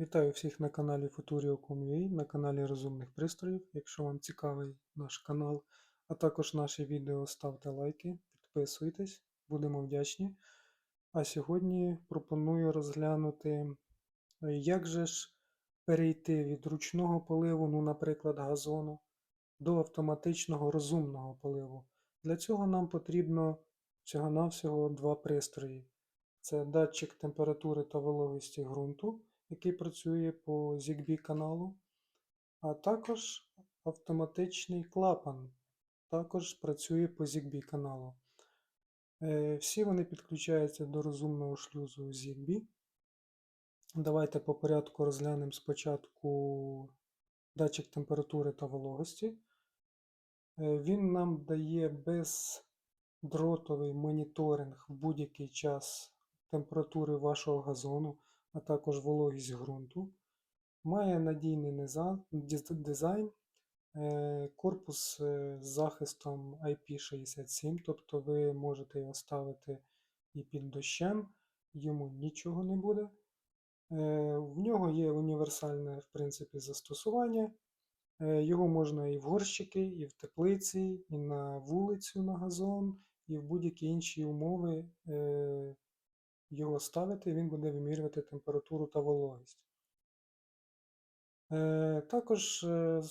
Вітаю всіх на каналі Futurio.com.ua, на каналі Розумних Пристроїв. Якщо вам цікавий наш канал, а також наші відео, ставте лайки, підписуйтесь, будемо вдячні. А сьогодні пропоную розглянути, е, як же ж перейти від ручного поливу, ну, наприклад, газону, до автоматичного розумного поливу. Для цього нам потрібно всього-навсього два пристрої. Це датчик температури та вологості ґрунту, який працює по ZigBee каналу, а також автоматичний клапан, також працює по ZigBee каналу. Е, Всі вони підключаються до розумного шлюзу ZigBee. Давайте по порядку розглянемо спочатку датчик температури та вологості. Е, Він нам дає бездротовий моніторинг в будь-який час температури вашого газону, а також вологість ґрунту. Має надійний дизайн, е, корпус е, з захистом IP67, тобто ви можете його ставити і під дощем, йому нічого не буде. Е, В нього є універсальне в принципі, застосування. Його можна і в горщики, і в теплиці, і на вулицю, на газон, і в будь-які інші умови його ставити, він буде вимірювати температуру та вологість. Е, Також, е,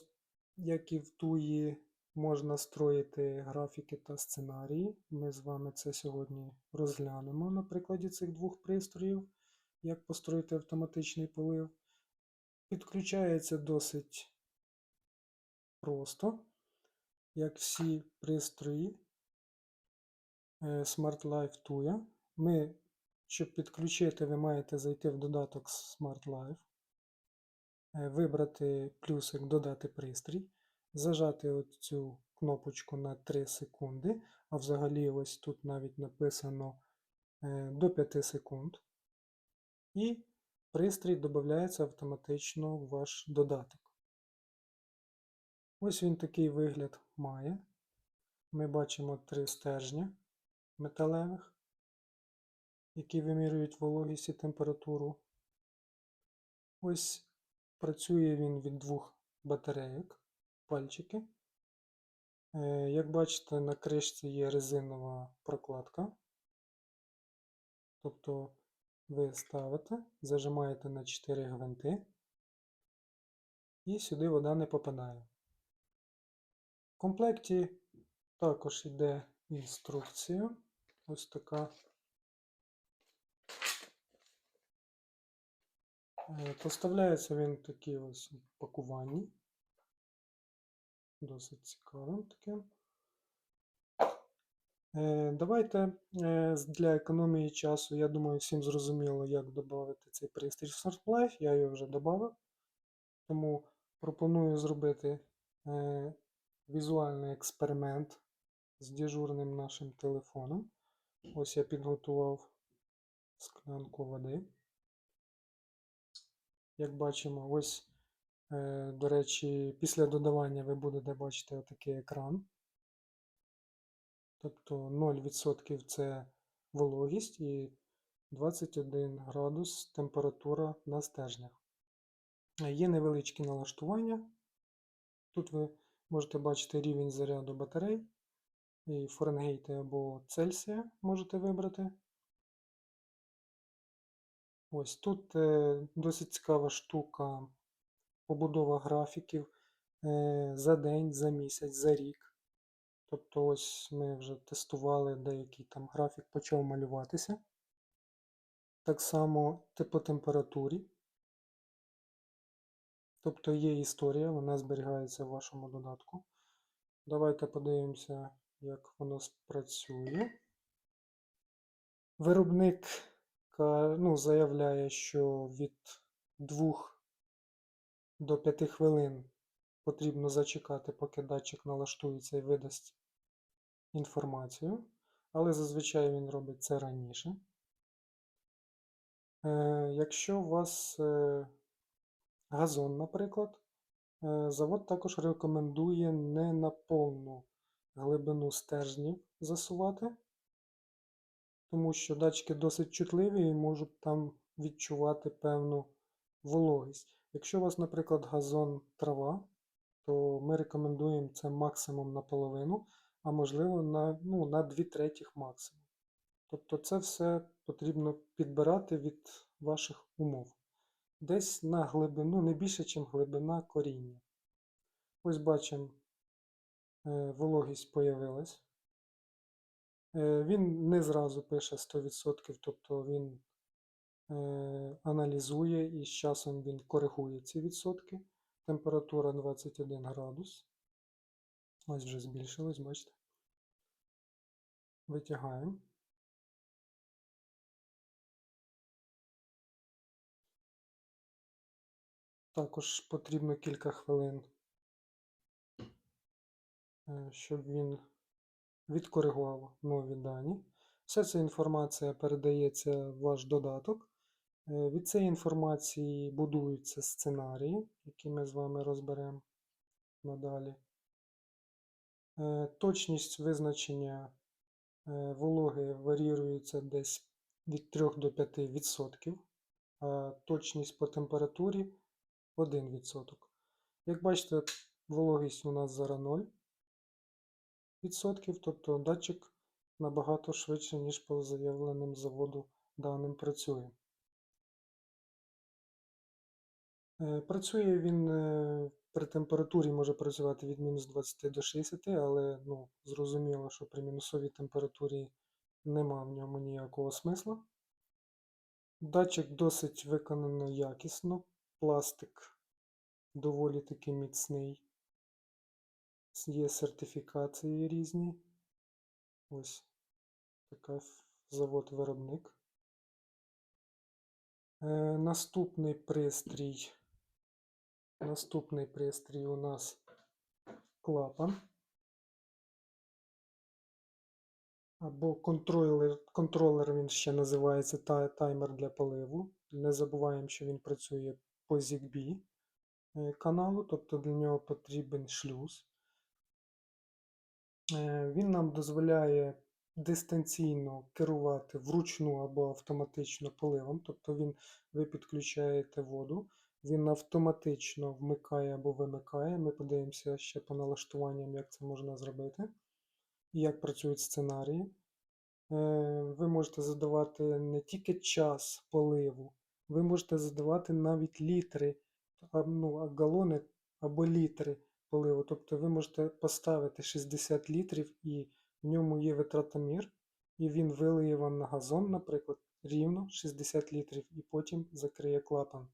як і в туї, можна строїти графіки та сценарії. Ми з вами це сьогодні розглянемо на прикладі цих двох пристроїв, як построїти автоматичний полив. Підключається досить просто, як всі пристрої е, Smart Life Tuya. Ми, щоб підключити, ви маєте зайти в додаток Smart Life, е, вибрати плюсик Додати пристрій, зажати оцю кнопочку на 3 секунди, а взагалі ось тут навіть написано е, до 5 секунд. І пристрій додається автоматично в ваш додаток. Ось він такий вигляд має. Ми бачимо три стержня металевих, які вимірюють вологість і температуру. Ось працює він від двох батарейок, пальчики. Е, Як бачите, на кришці є резинова прокладка. Тобто ви ставите, зажимаєте на 4 гвинти, і сюди вода не попадає. В комплекті також йде інструкція. Ось така. Поставляється він в такій ось пакуванні. Досить цікавим таким. Е, Давайте е, для економії часу, я думаю, всім зрозуміло, як додати цей пристрій в Smart Life. Я його вже додав. Тому пропоную зробити е, візуальний експеримент з дежурним нашим телефоном. Ось я підготував склянку води. Як бачимо, ось, е, до речі, після додавання ви будете бачити отакий екран. Тобто 0% це вологість і 21 градус температура на стержнях. Е, Є невеличкі налаштування. Тут ви можете бачити рівень заряду батарей. І Фаренгейта або Цельсія можете вибрати. Ось тут е, досить цікава штука побудова графіків е, за день, за місяць, за рік. Тобто ось ми вже тестували деякий там графік почав малюватися. Так само по температурі. Тобто є історія, вона зберігається в вашому додатку. Давайте подивимося, як воно спрацює. Виробник ну, заявляє, що від 2 до 5 хвилин потрібно зачекати, поки датчик налаштується і видасть інформацію, але зазвичай він робить це раніше. Е, Якщо у вас е, газон, наприклад, е, завод також рекомендує не на повну глибину стержнів засувати, тому що датчики досить чутливі і можуть там відчувати певну вологість. Якщо у вас, наприклад, газон трава, то ми рекомендуємо це максимум наполовину, а можливо на, ну, на 2 третіх максимум. Тобто це все потрібно підбирати від ваших умов. Десь на глибину, не більше, ніж глибина коріння. Ось бачимо, е, вологість появилась. Е, Він не зразу пише 100%, тобто він е, аналізує і з часом він коригує ці відсотки. Температура 21 градус. Ось вже збільшилось, бачите. Витягаємо. Також потрібно кілька хвилин, е, щоб він відкоригував нові дані. Вся ця інформація передається в ваш додаток. Е, Від цієї інформації будуються сценарії, які ми з вами розберемо надалі. Е, Точність визначення е, вологи варіюється десь від 3 до 5%, а точність по температурі 1%. Як бачите, вологість у нас зараз 0%, тобто датчик набагато швидше, ніж по заявленим заводу даним працює. Е, Працює він е, при температурі може працювати від мінус 20 до 60, але ну, зрозуміло, що при мінусовій температурі нема в ньому ніякого смисла. Датчик досить виконано якісно, пластик доволі таки міцний. Є сертифікації різні. Ось така завод-виробник. Е, Наступний пристрій. Наступний пристрій у нас клапан. Або контролер, контролер він ще називається та- таймер для поливу. Не забуваємо, що він працює по ZigBee е, каналу, тобто для нього потрібен шлюз. Е, Він нам дозволяє дистанційно керувати вручну або автоматично поливом. Тобто він, ви підключаєте воду, він автоматично вмикає або вимикає. Ми подивимося ще по налаштуванням, як це можна зробити і як працюють сценарії. Е, Ви можете задавати не тільки час поливу, ви можете задавати навіть літри, ну, галони або літри поливу. Тобто ви можете поставити 60 літрів і в ньому є витратомір, і він вилиє вам на газон, наприклад, рівно 60 літрів, і потім закриє клапан.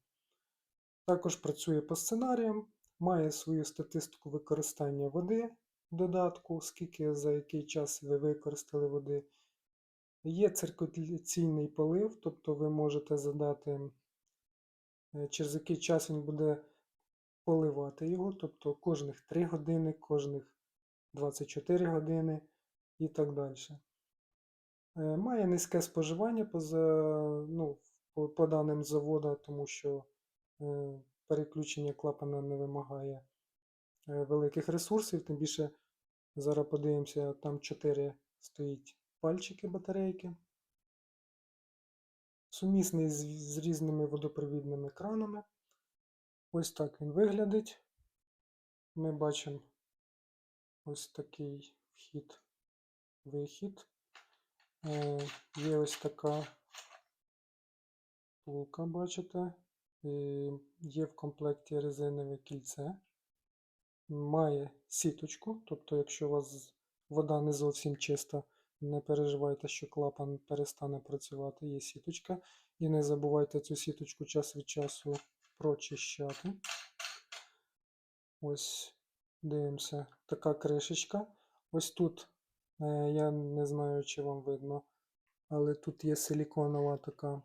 Також працює по сценаріям, має свою статистику використання води в додатку, скільки за який час ви використали води. Є циркуляційний полив, тобто ви можете задати, е, через який час він буде поливати його, тобто кожних 3 години, кожних 24 години і так далі. Е, Має низьке споживання по, ну, по, даним завода, тому що е, переключення клапана не вимагає е, великих ресурсів, тим більше зараз подивимося, там 4 стоїть пальчики батарейки. Сумісний з, з різними водопровідними кранами. Ось так він виглядить. Ми бачимо ось такий вхід, вихід. Е, Є ось така пулка, бачите. Е, Є в комплекті резинове кільце. Має сіточку, тобто, якщо у вас вода не зовсім чиста, не переживайте, що клапан перестане працювати, є сіточка. І не забувайте цю сіточку час від часу прочищати. Ось, дивимося, така кришечка. Ось тут, е, я не знаю, чи вам видно, але тут є силіконова така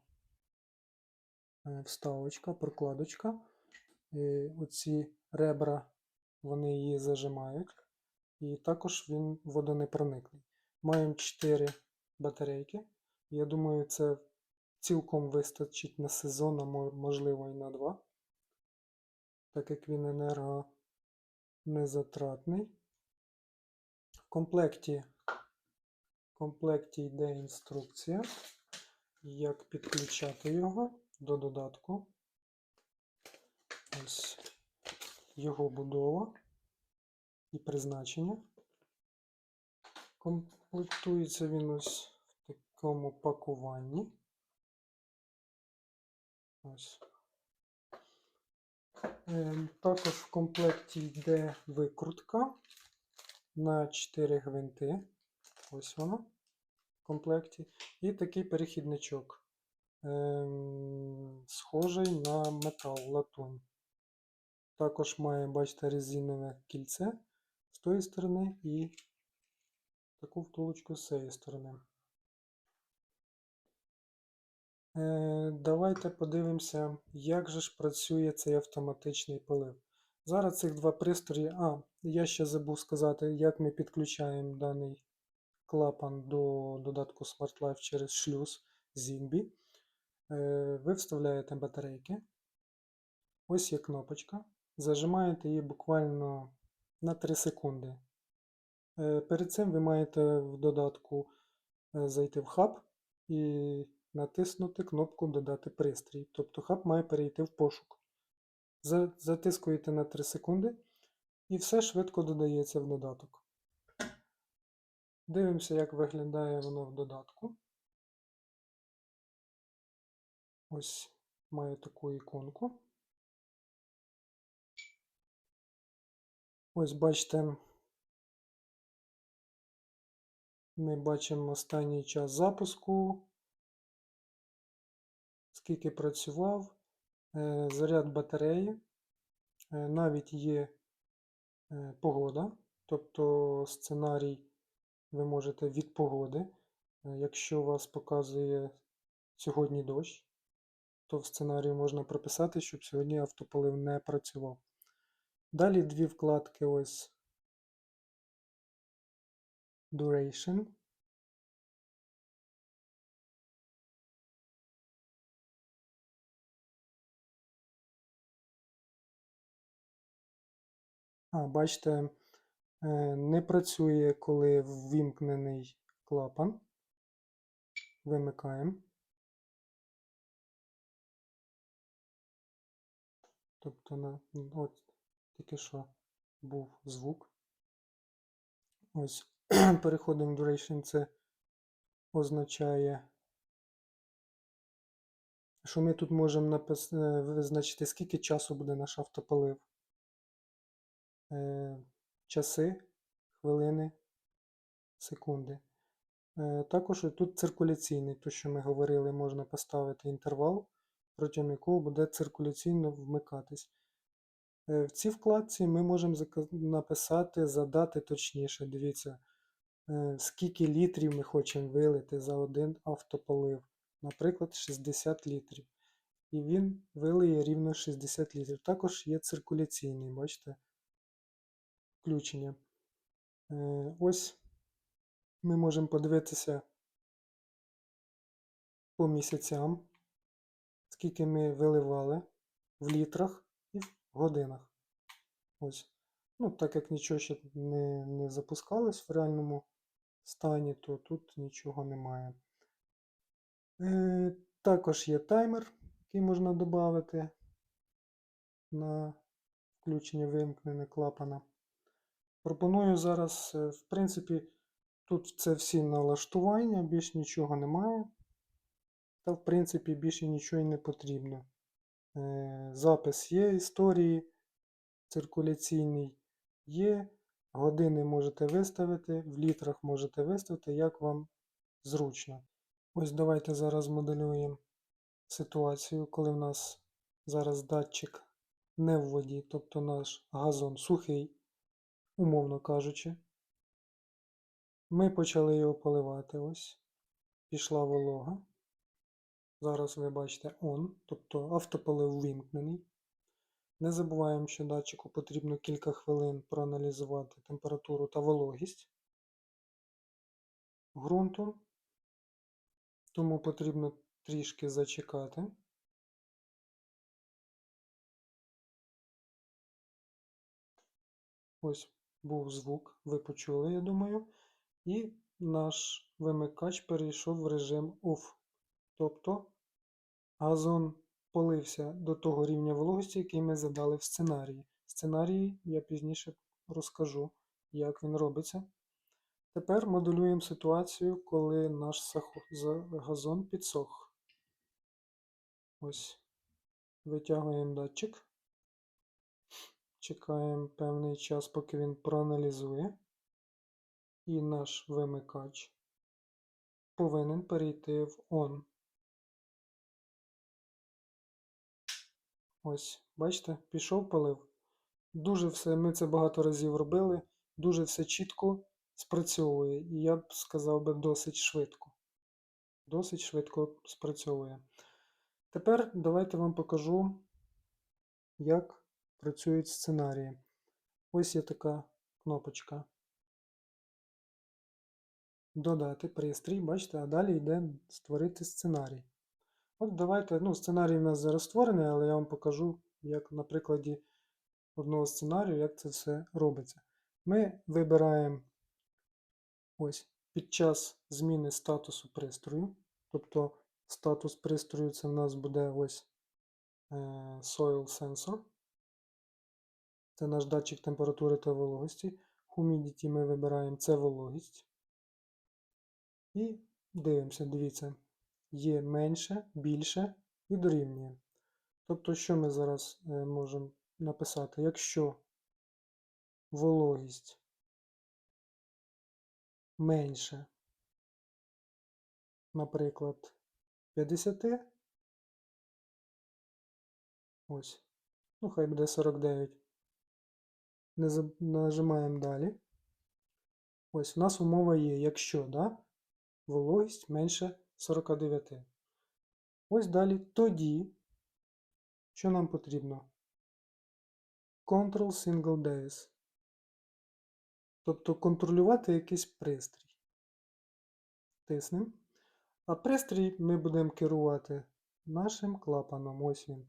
е, вставочка, прокладочка. І оці ребра, вони її зажимають. І також він водонепроникний. Маємо 4 батарейки. Я думаю, це цілком вистачить на сезон, а можливо і на 2. Так як він енергонезатратний. В комплекті, в комплекті йде інструкція, як підключати його до додатку. Ось його будова і призначення. Комплектується він ось в такому пакуванні. Ось. Ем, Також в комплекті йде викрутка на 4 гвинти. Ось вона в комплекті. І такий перехідничок. Ем, схожий на метал латунь. Також має, бачите, резинове кільце з тої сторони і таку втулочку з цієї сторони. Давайте подивимося, як же ж працює цей автоматичний полив. Зараз цих два пристрої. А, я ще забув сказати, як ми підключаємо даний клапан до додатку Smart Life через шлюз Zigbee. Е, Ви вставляєте батарейки. Ось є кнопочка. Зажимаєте її буквально на 3 секунди. Е, Перед цим ви маєте в додатку е, зайти в хаб і натиснути кнопку Додати пристрій. Тобто хаб має перейти в пошук. Затискуєте на 3 секунди і все швидко додається в додаток. Дивимося, як виглядає воно в додатку. Ось має таку іконку. Ось бачите, ми бачимо останній час запуску, скільки працював, е, заряд батареї, е, навіть є е, погода, тобто сценарій ви можете від погоди. Якщо вас показує сьогодні дощ, то в сценарії можна прописати, щоб сьогодні автополив не працював. Далі дві вкладки ось Duration. Бачите, е, не працює, коли ввімкнений клапан. Вимикаємо. Тобто на от тільки що був звук. Ось переходимо в duration, це означає, що ми тут можемо е, визначити, скільки часу буде наш автополив. Е, Часи, хвилини, секунди. Е, Також тут циркуляційний, то що ми говорили, можна поставити інтервал, протягом якого буде циркуляційно вмикатись. Е, В цій вкладці ми можемо написати, задати точніше. Дивіться, е, скільки літрів ми хочемо вилити за один автополив. Наприклад, 60 літрів. І він вилиє рівно 60 літрів. Також є циркуляційний, бачите, включення. Е, Ось ми можемо подивитися по місяцям, скільки ми виливали в літрах і в годинах. Ось. Ну, так як нічого ще не, не запускалось в реальному стані, то тут нічого немає. Е, також є таймер, який можна додати на включення вимкнення клапана. Пропоную зараз, е, в принципі, тут це всі налаштування, більш нічого немає. Та, в принципі, більше нічого і не потрібно. Е, Запис є історії, циркуляційний є. Години можете виставити, в літрах можете виставити, як вам зручно. Ось давайте зараз моделюємо ситуацію, коли в нас зараз датчик не в воді, тобто наш газон сухий, умовно кажучи. Ми почали його поливати. Ось. Пішла волога. Зараз ви бачите on, тобто автополив вимкнений. Не забуваємо, що датчику потрібно кілька хвилин проаналізувати температуру та вологість ґрунту, тому потрібно трішки зачекати. Ось був звук, ви почули, я думаю. І наш вимикач перейшов в режим OFF. Тобто газон полився до того рівня вологості, який ми задали в сценарії. Сценарії я пізніше розкажу, як він робиться. Тепер моделюємо ситуацію, коли наш газон підсох. Ось. Витягуємо датчик. Чекаємо певний час, поки він проаналізує. І наш вимикач повинен перейти в ON. Ось, бачите, пішов полив. Дуже все, ми це багато разів робили, дуже все чітко спрацьовує. І я б сказав би досить швидко. Досить швидко спрацьовує. Тепер давайте вам покажу, як працюють сценарії. Ось є така кнопочка. Додати пристрій, бачите, а далі йде створити сценарій. От давайте, ну, сценарій в нас зараз створений, але я вам покажу, як на прикладі одного сценарію, як це все робиться. Ми вибираємо ось під час зміни статусу пристрою. Тобто статус пристрою це в нас буде ось е, Soil Sensor. Це наш датчик температури та вологості. Humidity ми вибираємо це вологість. І дивимося, дивіться, є менше, більше і дорівнює. Тобто, що ми зараз е, можемо написати? Якщо вологість менше, наприклад, 50, ось, ну хай буде 49. Не Нажимаємо далі. Ось, у нас умова є, якщо, да, вологість менше 49. Ось далі тоді, що нам потрібно? Control Single Days. Тобто контролювати якийсь пристрій. Тиснемо. А пристрій ми будемо керувати нашим клапаном. Ось він.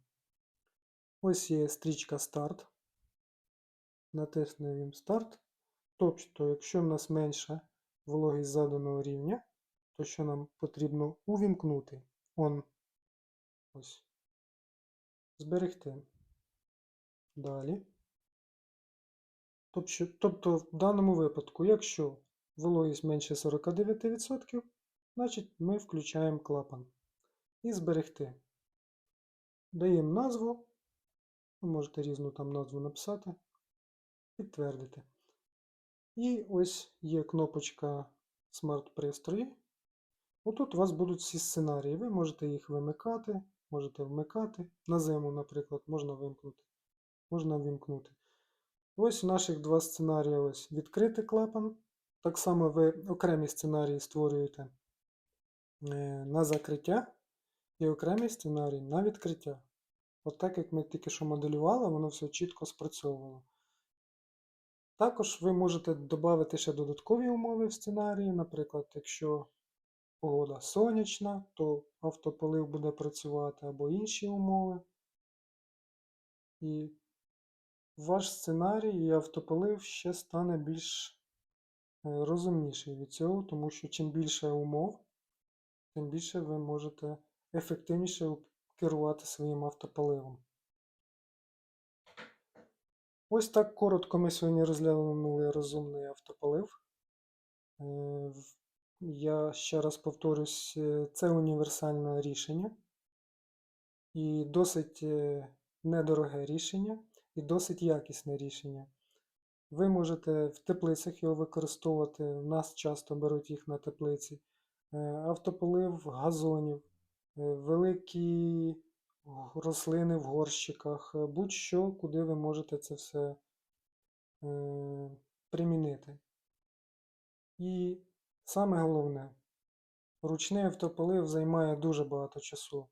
Ось є стрічка старт. Натиснемо старт. Тобто, якщо в нас менша вологість заданого рівня, то що нам потрібно увімкнути? Он. Ось. Зберегти. Далі. Тобто, тобто в даному випадку, якщо вологість менше 49%, значить ми включаємо клапан. І зберегти. Даємо назву. Ви можете різну там назву написати. Підтвердити. І ось є кнопочка Smart пристрої. Отут у вас будуть всі сценарії. Ви можете їх вимикати, можете вмикати. На зиму, наприклад, можна вимкнути, можна вимкнути. Ось наших два сценарії. Ось відкрити клапан. Так само ви окремі сценарії створюєте е, на закриття і окремий сценарій на відкриття. От так як ми тільки що моделювали, воно все чітко спрацьовувало. Також ви можете додати ще додаткові умови в сценарії. Наприклад, якщо погода сонячна, то автополив буде працювати або інші умови. І ваш сценарій і автополив ще стане більш е, розумніший від цього, тому що чим більше умов, тим більше ви можете ефективніше керувати своїм автополивом. Ось так коротко ми сьогодні розглянули розумний автополив. Е, Я ще раз повторюсь, е, це універсальне рішення і досить е, недороге рішення, і досить якісне рішення. Ви можете в теплицях його використовувати, в нас часто беруть їх на теплиці. Автополив газонів, великі рослини в горщиках, е, будь-що, куди ви можете це все е, примінити. І саме головне, ручний автополив займає дуже багато часу.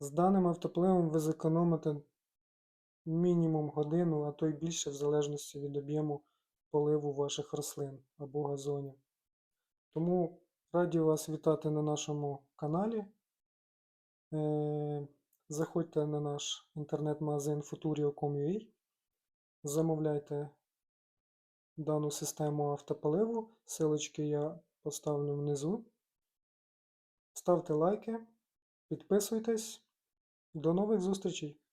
З даним автополивом ви зекономите мінімум годину, а то й більше, в залежності від об'єму поливу ваших рослин або газонів. Тому раді вас вітати на нашому каналі. Е, Заходьте на наш інтернет-магазин futurio.com.ua, замовляйте дану систему автополиву. Силочки я поставлю внизу. Ставте лайки, підписуйтесь До нових зустрічей!